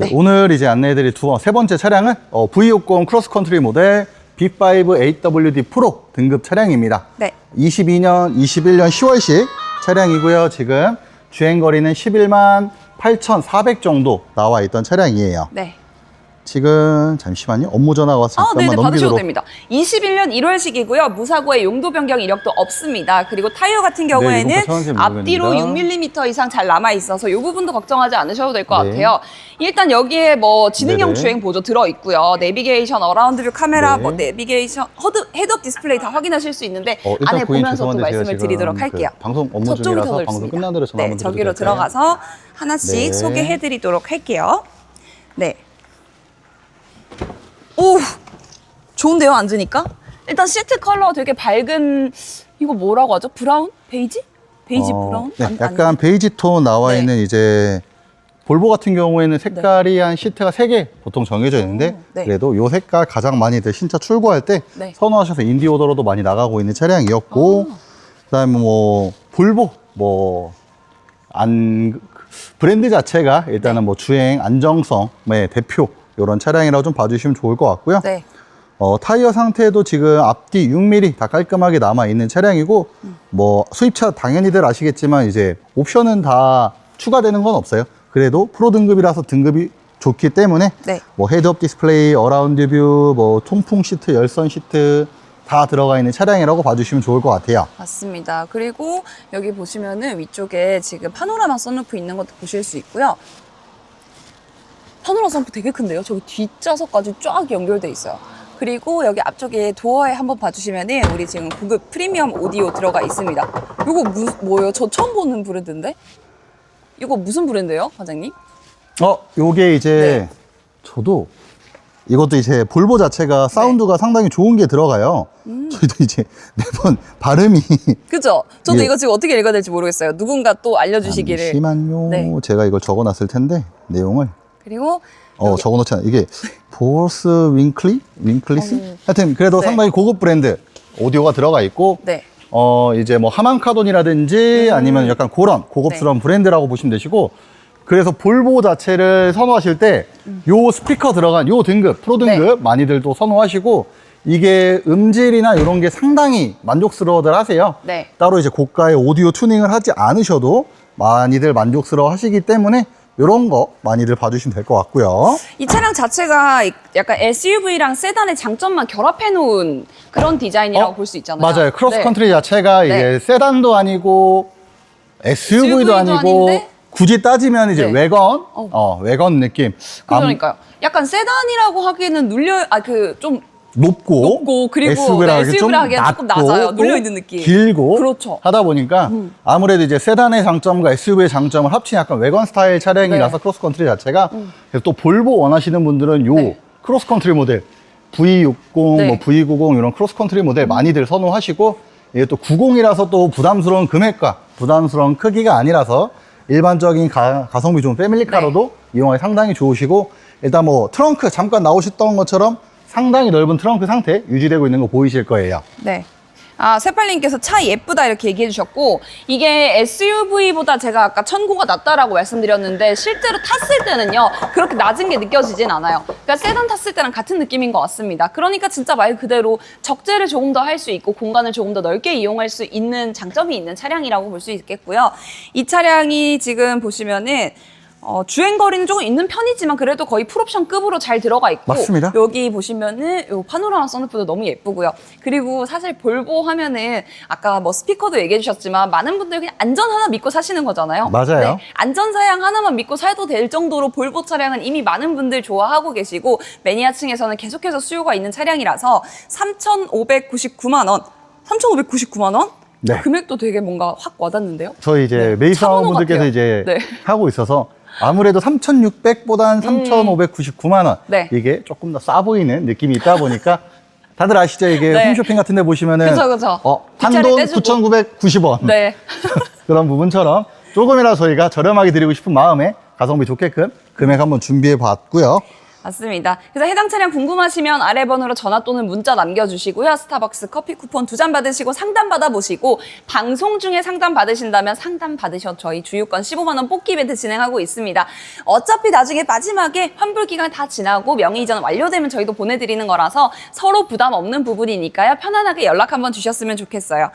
네, 오늘 이제 안내해드릴 두, 세 번째 차량은 어, V60 크로스컨트리 모델 B5 AWD 프로 등급 차량입니다. 네. 22년, 21년 10월식 차량이고요. 지금 주행거리는 11만 8,400 정도 나와 있던 차량이에요. 네. 지금 잠시만요. 업무 전화가 와서 아, 네네, 받으셔도 넘기도록. 됩니다. 21년 1월식이고요. 무사고의 용도 변경 이력도 없습니다. 그리고 타이어 같은 네, 이건 경우에는 괜찮은지 앞뒤로 모르겠습니다. 6mm 이상 잘 남아 있어서 이 부분도 걱정하지 않으셔도 될 것 네. 같아요. 일단 여기에 뭐 지능형 네네. 주행 보조 들어 있고요. 내비게이션, 어라운드 뷰 카메라, 네. 뭐 내비게이션, 허드, 헤드업 디스플레이 다 확인하실 수 있는데 어, 안에 보면서 또 말씀을 드리도록 그 할게요. 방송 업무 중이라서 더 방송. 끝난 대로 전화 네, 저기로? 들어가서 하나씩 네. 소개해드리도록 할게요. 네. 오, 좋은데요, 앉으니까? 일단 시트 컬러 되게 밝은, 이거 뭐라고 하죠? 브라운? 베이지? 베이지 어, 브라운? 네, 아니, 약간 아니. 베이지 톤 나와 네. 있는 이제 볼보 같은 경우에는 색깔이 한 시트가 세 개 보통 정해져 있는데 오, 네. 그래도 요 색깔 가장 많이들 신차 출고할 때 네. 선호하셔서 인디 오더로도 많이 나가고 있는 차량이었고 아. 그다음에 뭐 볼보 뭐안 브랜드 자체가 일단은 뭐 주행 안정성의 대표 이런 차량이라고 좀 봐주시면 좋을 것 같고요. 네. 어, 타이어 상태도 지금 앞뒤 6mm 다 깔끔하게 남아 있는 차량이고 뭐 수입차 당연히들 아시겠지만 이제 옵션은 다 추가되는 건 없어요. 그래도 프로 등급이라서 등급이 좋기 때문에 네. 뭐 헤드업 디스플레이, 어라운드 뷰, 뭐 통풍 시트, 열선 시트 다 들어가 있는 차량이라고 봐주시면 좋을 것 같아요. 맞습니다. 그리고 여기 보시면은 위쪽에 지금 파노라마 선루프 있는 것도 보실 수 있고요. 파노라마 선루프 되게 큰데요? 저기 뒷좌석까지 쫙 연결돼 있어요. 그리고 여기 앞쪽에 도어에 한번 봐주시면은 우리 지금 고급 프리미엄 오디오 들어가 있습니다. 이거 무, 뭐예요? 저 처음 보는 브랜드인데? 이거 무슨 브랜드예요, 과장님? 어, 요게 이제 네. 저도 이것도 이제 볼보 자체가 사운드가 상당히 좋은 게 들어가요. 음. 저희도 이제 매번 발음이 그죠? 저도 예. 이거 지금 어떻게 읽어야 될지 모르겠어요. 누군가 또 알려주시기를. 잠시만요. 네. 제가 이걸 적어놨을 텐데 내용을 그리고 어 적어놓지 않아. 이게 보스 윙클리 윙클리스? 어. 하여튼 그래도 네. 상당히 고급 브랜드 오디오가 들어가 있고 네. 어 이제 뭐 하만카돈이라든지 아니면 약간 그런 고급스러운 네. 브랜드라고 보시면 되시고 그래서 볼보 자체를 선호하실 때요 스피커 들어간 요 등급 프로 등급 네. 많이들 또 선호하시고 이게 음질이나 이런 게 상당히 만족스러워들 하세요. 네. 따로 이제 고가의 오디오 튜닝을 하지 않으셔도 많이들 만족스러워 하시기 때문에 이런 거 많이들 봐주시면 될 것 같고요. 이 차량 자체가 약간 SUV랑 세단의 장점만 결합해 놓은 그런 디자인이라고 어, 볼수 있잖아요. 맞아요. 크로스 네. 컨트리 자체가 이게 네. 세단도 아니고 SUV도 SUV 도 아니고 아닌데? 굳이 따지면 이제 네. 외건, 어. 어, 외건 느낌. 암- 그러니까요. 약간 세단이라고 하기에는 눌려 아 그 좀 높고, 높고, 그리고 SUV라 네, 하기 좀 SUV 라 하기엔 조금 낮아요. 또 눌려 있는 느낌. 길고 그렇죠. 음. 하다 보니까 아무래도 이제 세단의 장점과 SUV의 장점을 합친 약간 외건 스타일 차량이라서 네. 크로스 컨트리 자체가 그래서 또 볼보 원하시는 분들은 요 네. 크로스 컨트리 모델 V60, 네. 음. 뭐 V90 이런 크로스 컨트리 모델 많이들 선호하시고 이게 또 90이라서 또 부담스러운 금액과 부담스러운 크기가 아니라서 일반적인 가, 가성비 좋은 패밀리카로도 네. 이용하기 상당히 좋으시고 일단 뭐 트렁크 잠깐 나오셨던 것처럼 상당히 넓은 트렁크 상태 유지되고 있는 거 보이실 거예요. 네. 아, 세팔님께서 차 예쁘다 이렇게 얘기해 주셨고, 이게 SUV보다 제가 아까 천고가 낮다라고 말씀드렸는데, 실제로 탔을 때는요, 그렇게 낮은 게 느껴지진 않아요. 그러니까 세단 탔을 때랑 같은 느낌인 것 같습니다. 그러니까 진짜 말 그대로 적재를 조금 더 할 수 있고, 공간을 조금 더 넓게 이용할 수 있는 장점이 있는 차량이라고 볼 수 있겠고요. 이 차량이 지금 보시면은, 어, 주행 거리는 조금 있는 편이지만 그래도 거의 풀옵션 급으로 잘 들어가 있고 맞습니다. 여기 보시면은 요 파노라마 선루프도 너무 예쁘고요. 그리고 사실 볼보 하면은 아까 뭐 스피커도 얘기해 주셨지만 많은 분들이 그냥 안전 하나 믿고 사시는 거잖아요. 맞아요. 안전 사양 하나만 믿고 사도 될 정도로 볼보 차량은 이미 많은 분들 좋아하고 계시고 매니아층에서는 계속해서 수요가 있는 차량이라서 3,599만 원. 3,599만 원? 네. 금액도 되게 뭔가 확 와닿는데요. 저희 이제 네. 메이사원 차번호 분들께서 같아요. 이제 네. 하고 있어서 아무래도 3,600보다는 3,599만 원 네. 이게 조금 더 싸 보이는 느낌이 있다 보니까 다들 아시죠? 이게 네. 홈쇼핑 같은 데 보시면은 그쵸, 그쵸. 어, 한돈 떼주고. 9,990원 네. 그런 부분처럼 조금이라도 저희가 저렴하게 드리고 싶은 마음에 가성비 좋게끔 금액 한번 준비해 봤고요. 맞습니다. 그래서 해당 차량 궁금하시면 아래 번호로 전화 또는 문자 남겨주시고요. 스타벅스 커피 쿠폰 두 잔 받으시고 상담 받아보시고 방송 중에 상담 받으신다면 상담 받으셔 저희 주유권 15만 원 뽑기 이벤트 진행하고 있습니다. 어차피 나중에 마지막에 환불 기간 다 지나고 명의 이전 완료되면 저희도 보내드리는 거라서 서로 부담 없는 부분이니까요. 편안하게 연락 한번 주셨으면 좋겠어요.